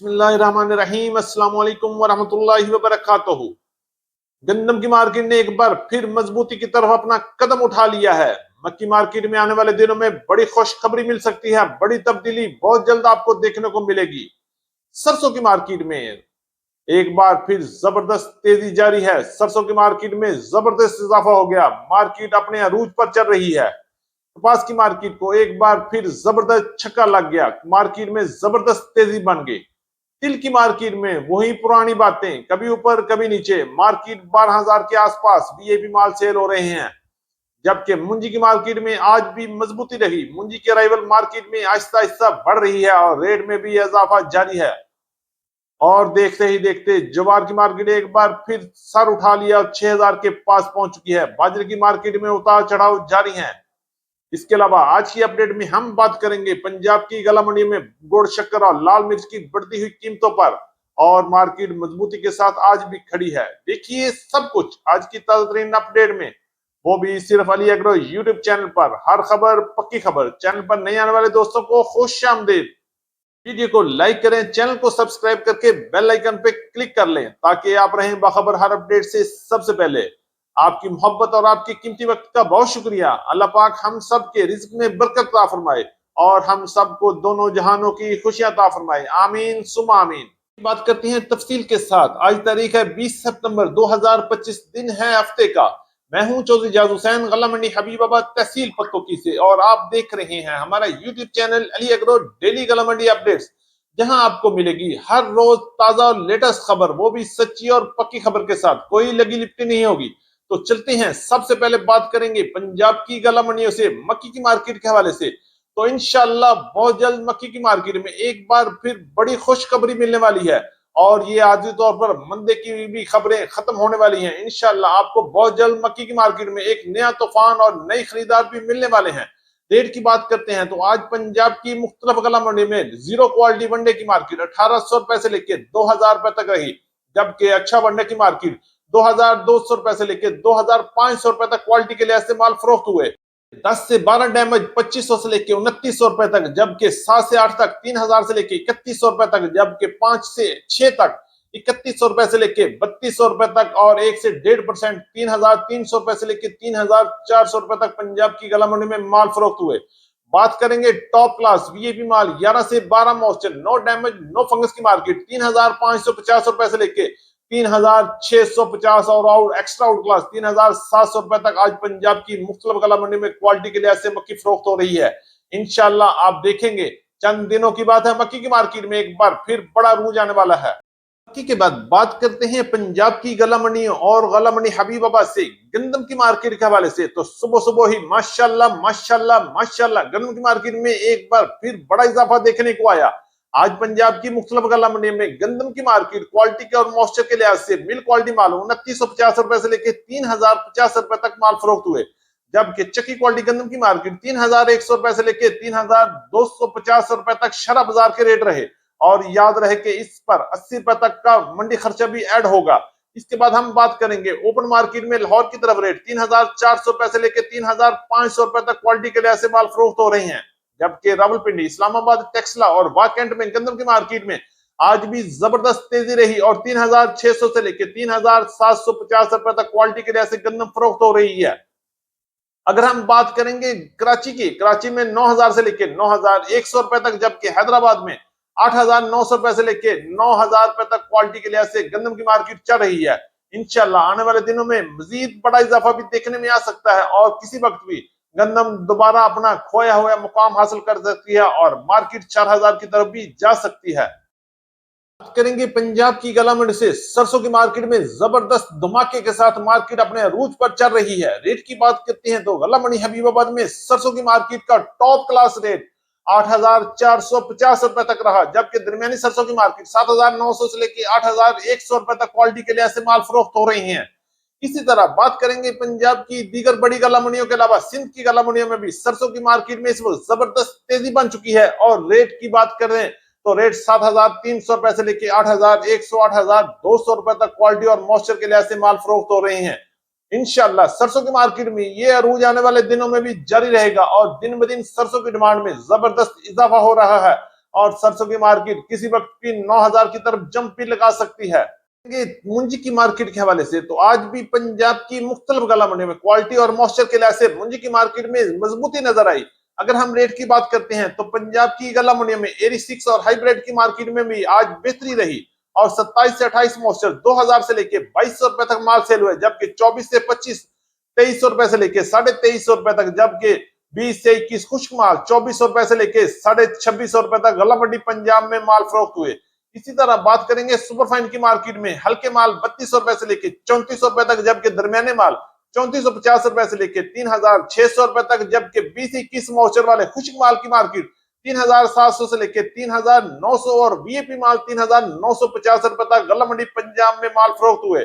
بسم اللہ الرحمن الرحیم السلام علیکم ورحمۃ اللہ وبرکاتہ گندم کی مارکیٹ نے ایک بار پھر مضبوطی کی طرف اپنا قدم اٹھا لیا ہے مکی مارکیٹ میں آنے والے دنوں میں بڑی خوشخبری مل سکتی ہے بڑی تبدیلی بہت جلد آپ کو دیکھنے کو ملے گی سرسوں کی مارکیٹ میں ایک بار پھر زبردست تیزی جاری ہے سرسوں کی مارکیٹ میں زبردست اضافہ ہو گیا مارکیٹ اپنے عروج پر چل رہی ہے کپاس کی مارکیٹ کو ایک بار پھر زبردست چھکا لگ گیا مارکیٹ میں زبردست تیزی بن گئی تل کی مارکیٹ میں وہی پرانی باتیں، کبھی اوپر، کبھی نیچے، مارکیٹ بارہ ہزار کے آس پاس بی اے پی مال سیل ہو رہے ہیں۔ جبکہ منجی کی مارکیٹ میں آج بھی مضبوطی رہی، منجی کے رائیول مارکیٹ میں آہستہ آہستہ بڑھ رہی ہے اور ریٹ میں بھی اضافہ جاری ہے۔ اور دیکھتے ہی دیکھتے جوار کی مارکیٹ ایک بار پھر سر اٹھا لیا اور چھ ہزار کے پاس پہنچ چکی ہے۔ باجرے کی مارکیٹ میں اتار چڑھاؤ جاری ہیں۔ اس کے علاوہ آج کی اپڈیٹ میں ہم بات کریں گے پنجاب کی گلا منڈی میں گوڑ شکر اور لال مرچ کی بڑھتی ہوئی قیمتوں پر اور مارکیٹ مضبوطی کے ساتھ آج بھی کھڑی ہے۔ دیکھیے سب کچھ آج کی تازہ ترین اپڈیٹ میں۔ وہ بھی صرف علی اگرو یوٹیوب چینل پر۔ ہر خبر پکی خبر۔ چینل پر نئے آنے والے دوستوں کو خوش آمدید۔ ویڈیو کو لائک کریں، چینل کو سبسکرائب کر کے بیل آئیکن پہ کلک کر لیں تاکہ آپ رہیں باخبر ہر اپڈیٹ سے سب سے پہلے۔ آپ کی محبت اور آپ کی قیمتی وقت کا بہت شکریہ۔ اللہ پاک ہم سب کے رزق میں برکت عطا فرمائے اور ہم سب کو دونوں جہانوں کی خوشیاں عطا فرمائے۔ آمین سم آمین۔ بات کرتے ہیں تفصیل کے ساتھ۔ آج تاریخ ہے بیس ستمبر دو ہزار پچیس، دن ہے ہفتے کا۔ میں ہوں چودھری جاز حسین، غلہ منڈی حبیب آباد تحصیل پتو کی سے اور آپ دیکھ رہے ہیں ہمارا YouTube channel Ali agro daily غلہ منڈی اپڈیٹس، جہاں آپ کو ملے گی ہر روز تازہ اور لیٹسٹ خبر، وہ بھی سچی اور پکی خبر کے ساتھ۔ کوئی لگی لپٹی نہیں ہوگی۔ تو چلتے ہیں۔ سب سے پہلے بات کریں گے پنجاب کی گلا منڈیوں سے مکی کی مارکیٹ کے حوالے سے۔ تو انشاءاللہ بہت جلد مکی کی مارکیٹ میں ایک بار پھر بڑی خوشخبری ملنے والی ہے۔ اور یہ عادی طور پر مندے کی بھی خبریں ختم ہونے والی ہیں۔ انشاءاللہ آپ کو بہت جلد مکی کی مارکیٹ میں ایک نیا طوفان اور نئی خریدار بھی ملنے والے ہیں۔ ریٹ کی بات کرتے ہیں تو آج پنجاب کی مختلف گلا منڈی میں زیرو کوالٹی ونڈے کی مارکیٹ اٹھارہ سو روپے سے لے کے دو ہزار روپے تک رہی۔ جبکہ اچھا ونڈے کی مارکیٹ دو ہزار دو سو روپے سے لے کے دو ہزار پانچ سو روپے تک کوالٹی کے لحاظ سے مال فروخت ہوئے۔ دس سے بارہ ڈیمیج پچیس سو سے لے کے انتیس سو روپے تک، جبکہ سات سے آٹھ تک تین ہزار سے لے کے اکتیس سو روپے تک، جبکہ پانچ سے چھ تک اکتیس سو روپے سے لے کے بتیس سو روپے تک اور ایک سے ڈیڑھ پرسینٹ تین ہزار تین سو روپے سے لے کے تین ہزار چار سو روپے تک پنجاب کی گلا منڈی میں مال فروخت ہوئے۔ بات کریں گے ٹاپ کلاس وی اے پی مال، گیارہ سے بارہ moisture no damage no fungus کی مارکیٹ تین ہزار پانچ سو پچاس روپے سے لے کے تین ہزار چھ سو پچاس اور آؤٹ ایکسٹرا آؤٹ کلاس تین ہزار سات سو روپے تک آج پنجاب کی مختلف گلا منڈی میں کوالٹی کے لحاظ سے مکی فروخت ہو رہی ہے۔ انشاءاللہ آپ دیکھیں گے۔ چند دنوں کی بات ہے، مکی کی مارکیٹ میں ایک بار پھر بڑا روج آنے والا ہے۔ مکی کے بعد بات کرتے ہیں پنجاب کی گلا منڈی اور گلا منڈی حبیب آباد سے، گندم کی مارکیٹ کے حوالے سے۔ تو صبح صبح ہی ماشاءاللہ ماشاءاللہ ماشاءاللہ، گندم کی مارکیٹ میں ایک بار پھر بڑا اضافہ دیکھنے کو آیا۔ آج پنجاب کی مختلف گلا منڈی میں گندم کی مارکیٹ کوالٹی کے اور موسچر کے لحاظ سے مل کوالٹی مال انتیس سو پچاس روپے سے لے کے تین ہزار پچاس روپے تک مال فروخت ہوئے، جبکہ چکی کوالٹی گندم کی مارکیٹ تین ہزار ایک سو روپے سے لے کے تین ہزار دو سو پچاس روپے تک شرح بازار کے ریٹ رہے۔ اور یاد رہے کہ اس پر اسی روپے تک کا منڈی خرچہ بھی ایڈ ہوگا۔ اس کے بعد ہم بات کریں گے اوپن مارکیٹ میں لاہور کی طرف ریٹ، تین ہزار چار سو روپے سے لے کے تین ہزار پانچ سو روپے تک کوالٹی کے لحاظ سے مال فروخت ہو رہے ہیں۔ جبکہ راول پنڈی اسلام آباد، ٹیکسلا اور واکنٹ میں، گندم کی مارکیٹ میں آج بھی زبردست تیزی رہی اور تین ہزار چھ سو سے لے کے تین ہزار سات سو پچاس روپے تک کوالٹی کے لحاظ سے گندم فروخت ہو رہی ہے۔ اگر ہم بات کریں گے کراچی کی، کراچی میں نو ہزار سے لے کے نو ہزار ایک سو روپے تک، جبکہ حیدرآباد میں آٹھ ہزار نو سو روپے سے لے کے نو ہزار روپے تک کوالٹی کے لحاظ سے گندم کی مارکیٹ چل رہی ہے۔ انشاءاللہ آنے والے دنوں میں مزید بڑا اضافہ بھی دیکھنے میں آ سکتا ہے اور کسی وقت بھی گندم دوبارہ اپنا کھویا ہوا مقام حاصل کر سکتی ہے اور مارکیٹ چار ہزار کی طرف بھی جا سکتی ہے۔ بات کریں گے پنجاب کی گلا منڈی سے، سرسوں کی مارکیٹ میں زبردست دھماکے کے ساتھ مارکیٹ اپنے روج پر چل رہی ہے۔ ریٹ کی بات کرتے ہیں تو گلا منڈی حبیب آباد میں سرسوں کی مارکیٹ کا ٹاپ کلاس ریٹ آٹھ ہزار چار سو پچاس روپے تک رہا، جبکہ درمیانی سرسوں کی مارکیٹ سات ہزار نو سو سے لے کے آٹھ ہزار ایک سو روپے تک کوالٹی کے لحاظ سے مال فروخت ہو رہی ہیں۔ اسی طرح بات کریں گے پنجاب کی دیگر بڑی گلا منڈیوں کے علاوہ سندھ کی گلا منڈیوں میں بھی سرسوں کی مارکیٹ میں اس وقت زبردست تیزی بن چکی ہے اور ریٹ کی بات کر رہے ہیں تو ریٹ سات ہزار تین سو روپے سے لے کے آٹھ ہزار ایک سو آٹھ ہزار دو سو روپے تک کوالٹی اور موسچر کے لحاظ سے مال فروخت ہو رہے ہیں۔ انشاءاللہ سرسوں کی مارکیٹ میں یہ عروج آنے والے دنوں میں بھی جاری رہے گا اور دن بدن سرسوں کی ڈیمانڈ میں زبردست اضافہ ہو رہا ہے اور سرسوں کی مارکیٹ کسی وقت بھی نو ہزار کی طرف جمپ بھی لگا سکتی ہے۔ منجی کی مارکیٹ کے حوالے سے تو آج بھی پنجاب کی مختلف گلا منڈی میں کوالٹی اور موسچر کے لحاظ سے منجی کی مارکیٹ میں مضبوطی نظر آئی۔ اگر ہم ریٹ کی بات کرتے ہیں تو پنجاب کی گلا منڈی میں ایری سکس اور ہائی بریڈ کی مارکیٹ میں بھی آج بہتری رہی اور ستائیس سے اٹھائیس موسچر دو ہزار سے لے کے بائیس سو روپے تک مال سیل ہوئے، جبکہ چوبیس سے پچیس، تیئیس سو روپے سے لے کے ساڑھے تیئیس سو روپے تک، جبکہ بیس سے اکیس خشک مال چوبیس سو روپے سے لے کے ساڑھے چھبیس سو روپے تک گلا منڈی پنجاب میں مال فروخت ہوئے۔ اسی طرح بات کریں گے سپر فائن کی مارکیٹ میں ہلکے مال بتیس سو روپے سے لے کے چونتیس سو روپے تک، جبکہ درمیانے مال چونتیس سو پچاس روپے سے لے کے تین ہزار چھ سو روپے تک، جبکہ بیس اکیس موچر والے خشک مال کی مارکیٹ تین ہزار سات سو سے لے کے تین ہزار نو سو اور وی اے پی مال تین ہزار نو سو پچاس روپے تک۔ غلہ منڈی پنجاب میں مال فروخت ہوئے۔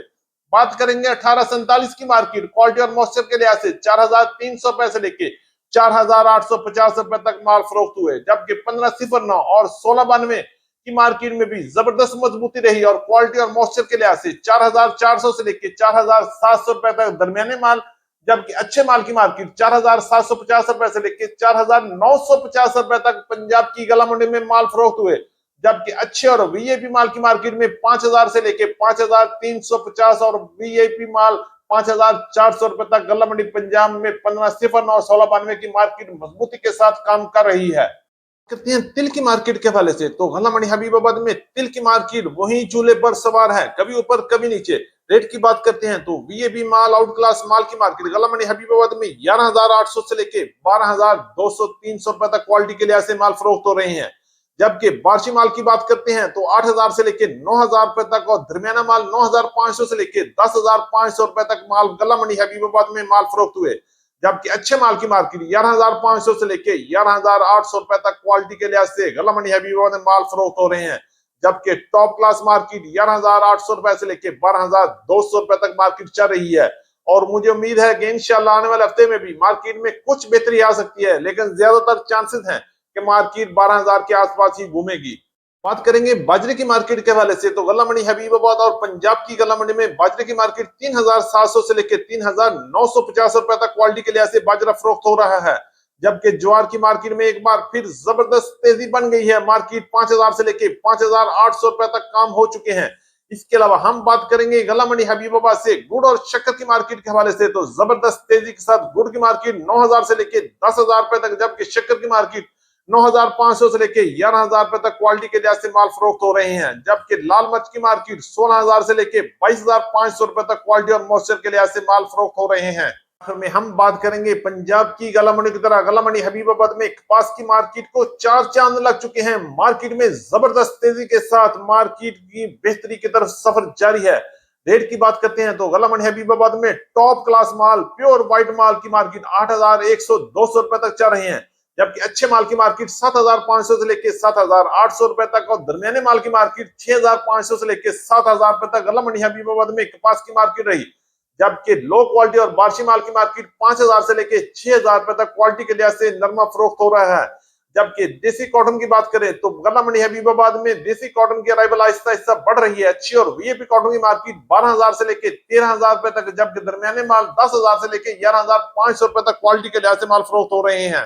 بات کریں گے اٹھارہ سنتالیس کی مارکیٹ کوالٹی اور موسچر کے لحاظ سے چار ہزار تین سو روپے سے لے کے چار ہزار آٹھ سو پچاس روپے تک مال فروخت ہوئے، جبکہ پندرہ صفر نو اور سولہ بانوے کی مارکیٹ میں بھی زبردست مضبوطی رہی اور کوالٹی اور موسچر کے لحاظ سے چار ہزار چار سو سے لے کے چار ہزار سات سو روپے تک درمیانے مال، جبکہ اچھے مال کی مارکیٹ چار ہزار سات سو پچاس روپے سے لے کے چار ہزار نو سو پچاس روپے تک پنجاب کی گلا منڈی میں مال فروخت ہوئے۔ جبکہ اچھے اور وی اے پی مال کی مارکیٹ میں پانچ ہزار سے لے کے پانچ ہزار تین سو پچاس اور وی اے پی مال پانچ ہزار چار سو روپے تک گلا منڈی پنجاب میں پندرہ صفر نو سولہ بانوے کی مارکیٹ مضبوطی کے ساتھ کام کر رہی ہے۔ کرتے ہیں تل کی مارکیٹ کے حوالے سے۔ تو غلہ منڈی حبیب آباد میں تل کی مارکیٹ وہی چولہے پر سوار ہے، کبھی اوپر، کبھی نیچے۔ ریٹ کی بات کرتے ہیں تو وی اے بی مال، آؤٹ کلاس مال کی مارکیٹ۔ غلہ منڈی حبیب آباد میں گیارہ ہزار آٹھ سو سے لے کے بارہ ہزار دو سو تین سو روپے تک کوالٹی کے لحاظ سے مال فروخت ہو رہے ہیں۔ جبکہ بارشی مال کی بات کرتے ہیں تو آٹھ ہزار سے لے کے نو ہزار روپے تک اور درمیانہ مال نو ہزار پانچ سو سے لے کے دس ہزار پانچ سو روپے تک مال غلہ منڈی حبیب آباد میں مال فروخت ہوئے۔ جبکہ اچھے مال کی مارکیٹ گیارہ ہزار پانچ سو سے لے کے گیارہ ہزار آٹھ سو روپے تک کوالٹی کے لحاظ سے غلہ حبیب میں مال فروخت ہو رہے ہیں۔ جبکہ ٹاپ کلاس مارکیٹ گیارہ ہزار آٹھ سو روپے سے لے کے بارہ ہزار دو سو روپے تک مارکیٹ چل رہی ہے۔ اور مجھے امید ہے کہ انشاءاللہ آنے والے ہفتے میں بھی مارکیٹ میں کچھ بہتری آ سکتی ہے، لیکن زیادہ تر چانسز ہیں کہ مارکیٹ بارہ ہزار کے آس پاس ہی گھومے گی۔ بات کریں گے باجرے کی مارکیٹ کے حوالے سے تو غلہ منڈی حبیب آباد اور پنجاب کی غلہ منڈی میں باجرے کی مارکیٹ تین ہزار سات سو سے لے کے تین ہزار نو سو پچاس روپے تک کوالٹی کے لحاظ سے باجرہ فروخت ہو رہا ہے۔ جبکہ جوار کی مارکیٹ میں ایک بار پھر زبردست تیزی بن گئی ہے۔ مارکیٹ پانچ ہزار سے لے کے پانچ ہزار آٹھ سو روپے تک کام ہو چکے ہیں۔ اس کے علاوہ ہم بات کریں گے غلہ منڈی حبیب آباد سے گڑ اور شکر کی مارکیٹ کے حوالے سے تو زبردست تیزی کے ساتھ گڑ کی مارکیٹ نو ہزار سے لے کے دس ہزار روپے تک، جبکہ شکر کی مارکیٹ نو ہزار پانچ سو سے لے کے گیارہ ہزار روپے تک کوالٹی کے لحاظ سے مال فروخت ہو رہے ہیں، جبکہ لال مرچ کی مارکیٹ سولہ ہزار سے لے کے بائیس ہزار پانچ سو روپے تک کوالٹی اور موسچر کے لحاظ سے مال فروخت ہو رہے ہیں۔ آخر میں ہم بات کریں گے پنجاب کی غلہ منڈی کی طرح۔ غلہ منڈی حبیب آباد میں کپاس کی مارکیٹ کو چار چاند لگ چکے ہیں۔ مارکیٹ میں زبردست تیزی کے ساتھ مارکیٹ کی بہتری کی طرف سفر جاری ہے۔ ریٹ کی بات کرتے ہیں تو غلہ منڈی حبیب آباد میں ٹاپ کلاس مال پیور وائٹ مال کی مارکیٹ آٹھ ہزار ایک سو دو سو روپے تک چل رہے ہیں۔ جبکہ اچھے مال کی مارکیٹ سات ہزار پانچ سو سے لے کے سات ہزار آٹھ سو روپے تک اور درمیانے مال کی مارکیٹ چھ ہزار پانچ سو سے لے کے سات ہزار روپے تک غلہ منڈی حبیب آباد میں کپاس کی مارکیٹ رہی۔ جبکہ لو کوالٹی اور بارشی مال کی مارکیٹ پانچ ہزار سے لے کے چھ ہزار روپے تک کوالٹی کے لحاظ سے نرما فروخت ہو رہا ہے۔ جبکہ دیسی کاٹن کی بات کریں تو غلہ منڈی حبیب آباد میں دیسی کاٹن کی ارائیول آہستہ آہستہ بڑھ رہی ہے۔ اچھی اور وی اے پی کاٹن کی مارکیٹ بارہ ہزار سے لے کے تیرہ ہزار روپے تک، جبکہ درمیانے مال دس ہزار سے لے کے گیارہ ہزار پانچ سو روپے تک کوالٹی کے لحاظ سے مال فروخت ہو رہے ہیں۔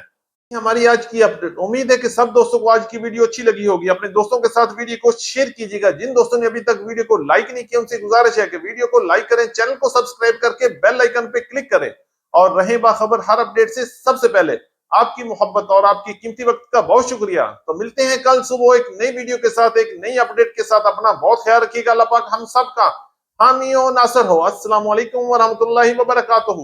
ہماری آج کی اپڈیٹ امید ہے کہ سب دوستوں کو آج کی ویڈیو اچھی لگی ہوگی. اپنے دوستوں کے ساتھ ویڈیو کو شیئر کیجیے گا. جن دوستوں نے ابھی تک ویڈیو کو لائک نہیں کیا، ان سے گزارش ہے کہ ویڈیو کو لائک کریں چینل کو سبسکرائب کر کے بیل آئیکن پہ کلک کریں اور رہیں باخبر ہر اپڈیٹ سے سب سے پہلے. آپ کی محبت اور آپ کی قیمتی وقت کا بہت شکریہ. تو ملتے ہیں کل صبح ایک نئی ویڈیو کے ساتھ، ایک نئی اپڈیٹ کے ساتھ. اپنا بہت خیال رکھیے گا. اللہ پاک ہم سب کا حامی و ناصر ہو. السلام علیکم ورحمۃ اللہ وبرکاتہ.